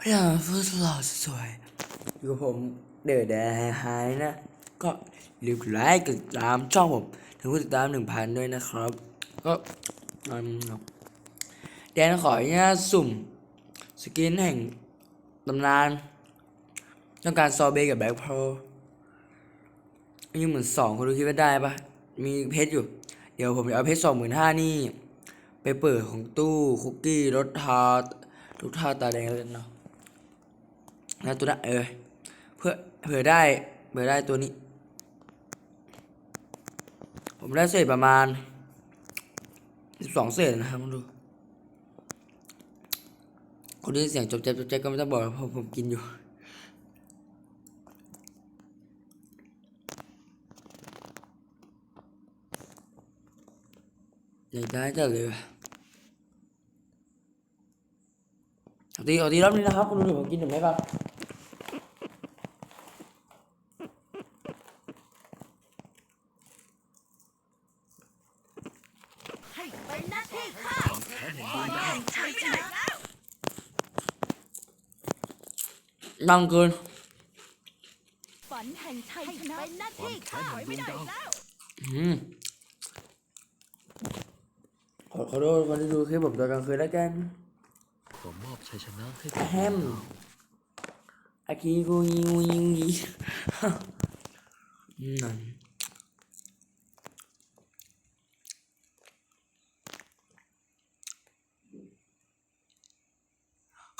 พยายามพูดหล่อสวยอยู่ผมเดือดแดงหายนะ ก็รีบไลค์กดติดตามช่องผมถึงผู้ติดตามหนึ่งพันด้วยนะครับ ก็แดนขออนุญาตสุ่ม สกินแห่งตำนาน ต้องการซอเบกับแบ็คโพรยังเหมือนสองคนดูคิดว่าได้ปะมีเพชรอยู่ เดี๋ยวผมจะเอาเพชรสองหมื่นห้านี่ ไปเปิดของตู้คุกกี้รสทาทุกท่าตาแดงแล้วกันเนาะ แล้วตัวนั้นเออเพื่อเผื่อได้เผื่อได้ตัวนี้ ผมได้เศษประมาณสิบสองเศษนะครับมาดูคนที่เสียงจบแจ๊บจบแจ๊บก็ไม่ต้องบอกเพราะผมกินอยู่อยากได้จังเลยเอาตีเอาตีรอบนี้นะครับ คุณดูผมกินหนึ่งไหมครับ ให้เป็นหน้าที่ข้า ใช่ใช่แล้วดังเกินฝันแห่งชัยชนะเป็นหน้าที่ข้าถอยไม่ได้อีกแล้วอืมขอขอโทษคนที่ดูคลิปผมตอนกลางคืนแล้วกันขอมอบชัยชนะให้แฮมอากีกูยิงยิงยิงนั่น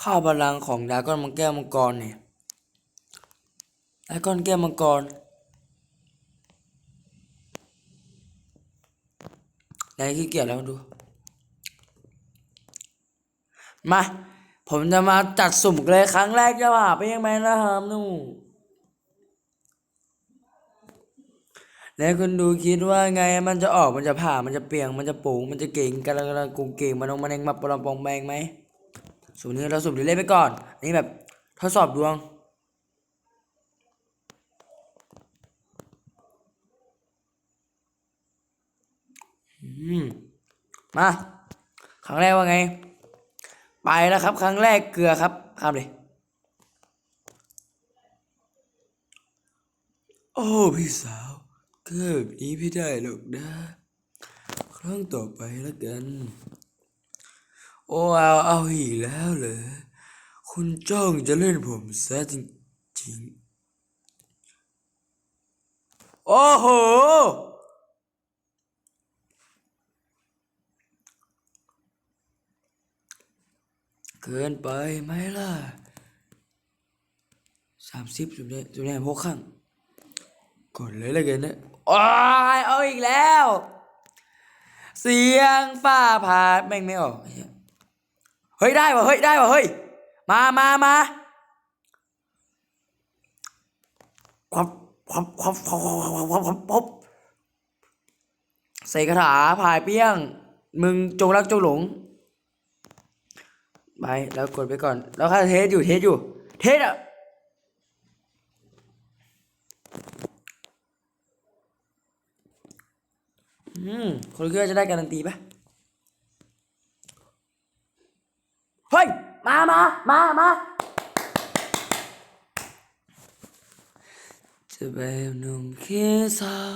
ข้าวบาลังของดาก้อนมังแก้วมังกรเนี่ยดาก้อนแก้วมังกร ไหนขี้เกียจแล้วดู มา ผมจะมาจัดสุ่มเลยครั้งแรกจะว่าไปยังไงนะครับนู่แล้วคุณดูคิดว่าไงมันจะออกมันจะผ่ามันจะเปลี่ยงมันจะปูงมันจะเก่งกันแล้วกันกุงเก่งมันองมันเองมาปลอมปองแมงไหม สุ่มนี้เราสุ่มเล่นไปก่อนอันนี้แบบทดสอบดวงอืมมา ครั้งแรกว่าไง ไปแล้วครับ ครั้งแรกเกลือครับข้ามเลย โอ้ พี่สาวเกิดนี้พี่ได้หรอกนะ ครั้งต่อไปแล้วกัน โอ้เอาเอาอีกแล้วเหรอ คุณจ้องจะเล่นผมซะจริงๆ โอ้โห เกินไปไหมล่ะสามสิบจุดนี้จุดนี้พกข้างกดเลยล้วกันนะโอ้ยเอาอีกแล้ว เสียงฟ้าผ่าแม่งไม่ออก เฮ้ยได้วะเฮ้ยได้วะเฮ้ยมามามาความความความความความความเส่คาถาพายเปี้ยง มึงจงรักจงหลงไปแล้วกดไปก่อน แล้วค่าเทสอยู่เทสอยู่ เทสอะอืมคนเชื่อจะได้การันตีปะ มามาจะแบบหนุ่มขี้สาว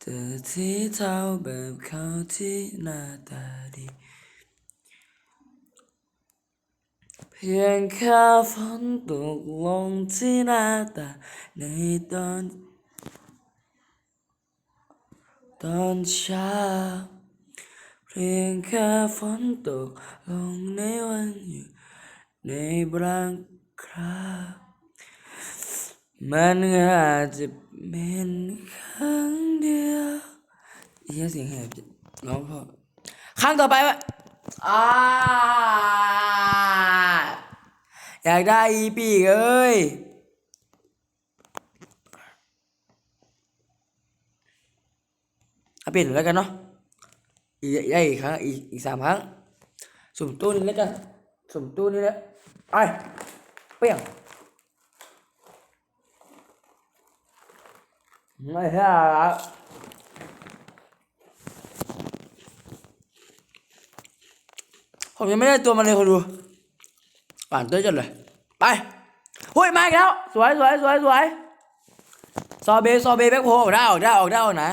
แต่ที่เท่าแบบเขาที่หน้าตาดี เพียงแค่ฝนตกลงที่หน้าตาในตอนตอนเช้าเพียงแค่ฝนตกลงในวันหยุด ในบางครามันอาจจะเป็นครั้งเดียวเฮียเสียงแหบจะร้องเพอครั้งต่อไปวะอ่าอยากได้อีปีเอ้ยเอาเปลี่ยนแล้วกันเนาะอีกอีกครั้งอีกอีกสามครั้งสุ่มตู้นี้แล้วกันสุ่มตู้นี้แล้ว ไปเปี้ยงไม่ใช่ละผมยังไม่ได้ตัวมันเลยคนดูป่านเต้ยจัดเลย ไปหุ้ยมาอีกแล้ว สวยสวยสวยสวยซอเบซอเบแบ็คโฮได้ออกได้ออกได้ออกนะ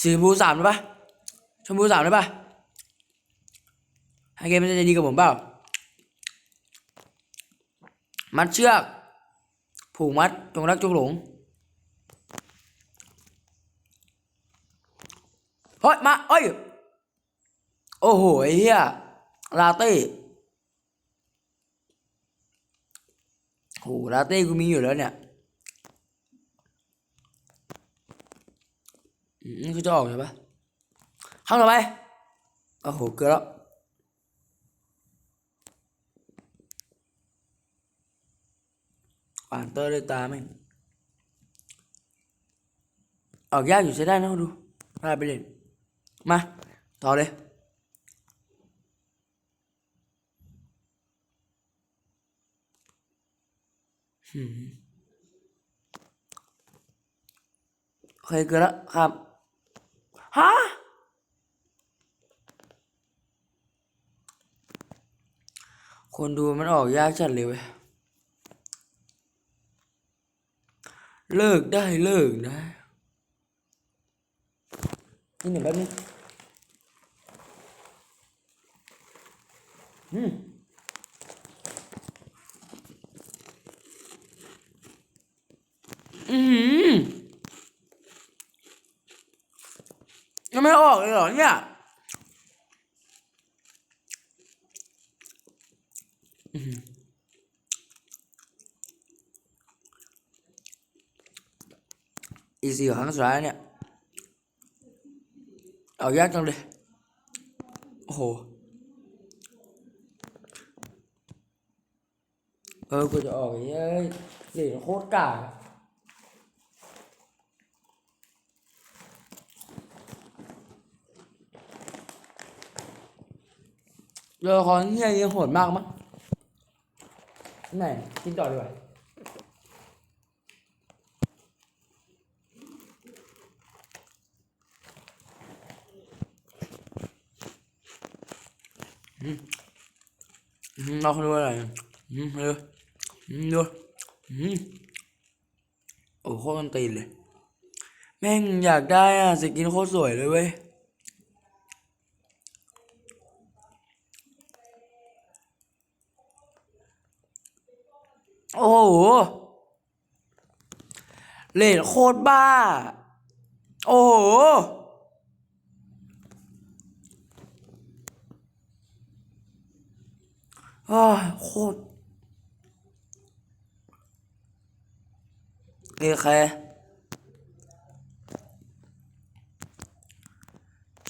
สีชมพูสามได้ปะชมพูสามได้ปะ ให้เกมมันจะดีกับผมเปล่า มัดเชือก ผูกมัด จงรักจงหลง เฮ้ย มาเอ้ย โอ้โหเหี้ยลาเต้โหลาเต้กูมีอยู่แล้วเนี่ยอืมนี่คือจะออกใช่ปะข้างต่อไป โอ้โห เกินแล้ว ป่านเตอร์ด้วยตาแม่งออกยากอยู่ใช้ได้นะดูได้ไปเล่นมา ต่อเลย เคเกินแล้วครับ ฮะ คนดูมันออกยากจัดเลยเว้ย เลิกได้เลิกนะนี่หนึ่งแป๊บนึงอืมอืมยังไม่ออกเลยเหรอเนี่ยอื้อ หืออีซีครั้งสุดท้ายเนี่ยเอายากจังเลยโอ้โห เออ กูจะออกไอ้เหี้ยเสียงโคตรกากอะเรือละครเฮียยังโหดมากมั้งไหนกินต่อดีกว่า อืม เราคนดูอะไรอืมเร็วอืมดูอืมโอ้โคตรตีนเลย แม่งอยากได้อะสกินโคตรสวยเลยเว้ยโอ้โห เลดโคตรบ้า โอ้โห อ้าโคตรเรียกใค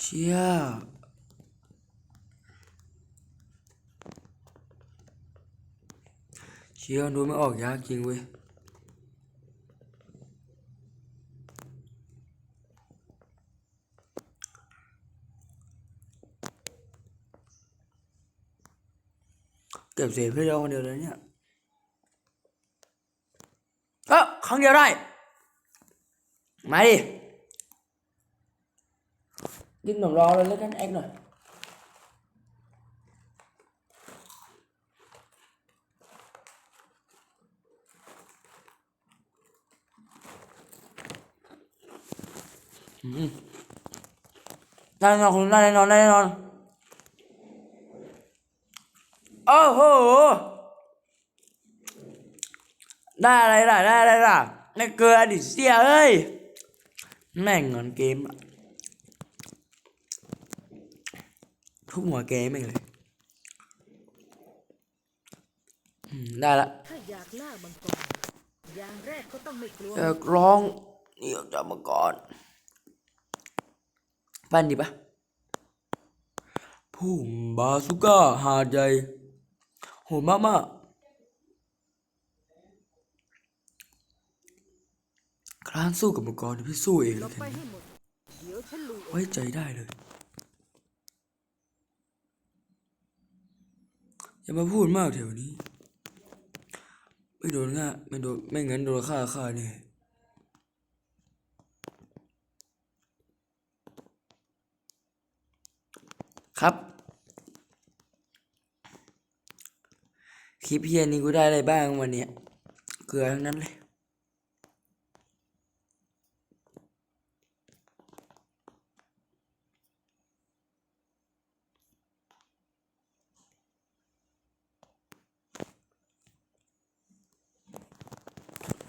เชี่ยเชี่ยดูไม่ออกยากจริงเว้ย เก็บเศษเพื่อเดียวคนเดียวเลยเนี่ยเออครั้งเดียวได้ มาดิดิ้นหนมรอเลยแล้วกันแอ็กหน่อยอืมได้แน่นอนคุณได้แน่นอนได้แน่นอน โอ้โห ได้อะไรล่ะ ได้อะไรล่ะไม่เกลือดิเสียเอ้ย แม่งเงินเกมอะทุกหัวเกมแม่งเลยอืมได้ละถ้าอยากล่ามังกรอย่างแรกก็ต้องไม่กลัวอยากร้องนี่ออกจากมาก่อนปั้นดีปะพุ่มบาสุก้าหาดใหญ่โหดมากมากคลานสู้กับมังกรพี่สู้เองหลแล้วบกันไปให้หมดเดี๋ยวฉันลุยไว้ใจได้เลย อย่ามาพูดมากแถวนี้ ไม่โดนง่าไม่โดนไม่งั้นโดนฆ่าฆ่าแน่ครับ ลิปเพียนี้กูได้อะไรบ้างวันนี้เกลือทั้งนั้นเลย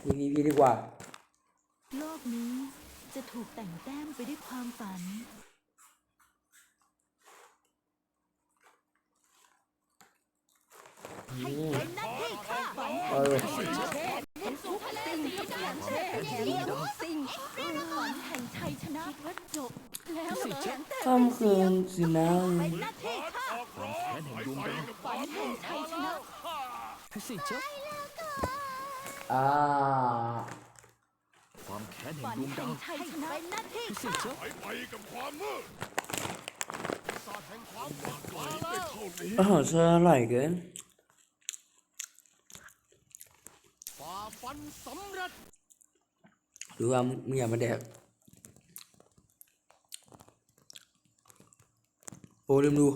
ยิงอีพีดีกว่า โลกนี้จะถูกแต่งแต้มไปด้วยความฝัน เออค่ำคืนสินะอ่าความแค้นแห่งดวงดาวเป็นหน้าที่ข้าไปกับความมืดศาสตร์แห่งความมืดงกลไปเท่านี้อ๋อเธออร่อยเกิน ฝ่าฟันสำเร็จหรือว่ามึอย่ามาแดกโอ้ลืมดู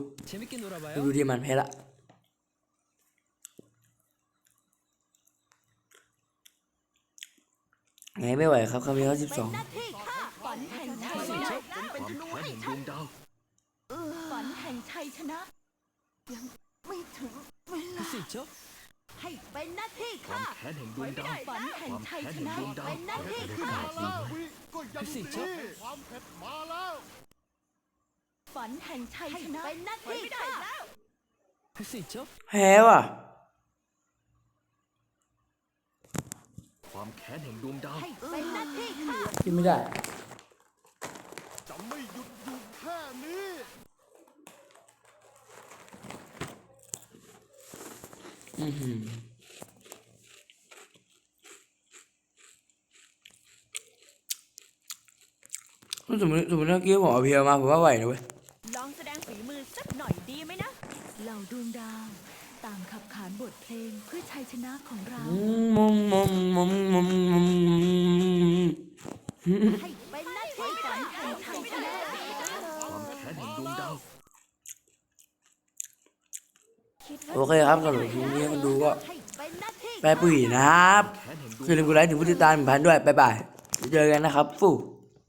ลืมดูที่มันแพ้ละไงไม่ไหวครับคำนี้เขาสิบสองเฝันแห่งชัยชนะยังไม่ถึงเวลา ให้เป็นหน้าที่ความข้าแค้นแห่งดวงดาวฝันแห่งชัยชนะความแค้นแห่งดวงดาวเป็นหน้าที่ข้ามาแล้ววิก็ยังดีความเผ็ดมาแล้วฝันแห่งชัยชนะเป็นหน้าที่ข้าสิเจ้าแพ้ว่ะความแค้นแห่งดวงดาวให้เป็นหน้าที่ข้ากินไม่ได้ สมมติสมมติเมื่อกี้ผมเอาเพียวมาผมว่าไหวนะเว้ย ลองแสดงฝีมือสักหน่อยดีไหมนะ เหล่าดวงดาวตางขับขานบทเพลงเพื่อชัยชนะของเรา ให้ เคครับสำหรับคลิปนี้คนดูก็ให้เป็นหน้าที่ไปปุ๋ยนะครับค้นแห่งดวงอย่าลืมกดไลค์ถึงผู้ติดตามหนึ่งพันด้วยบ๊ายบายเจอกันนะครับ ฟู่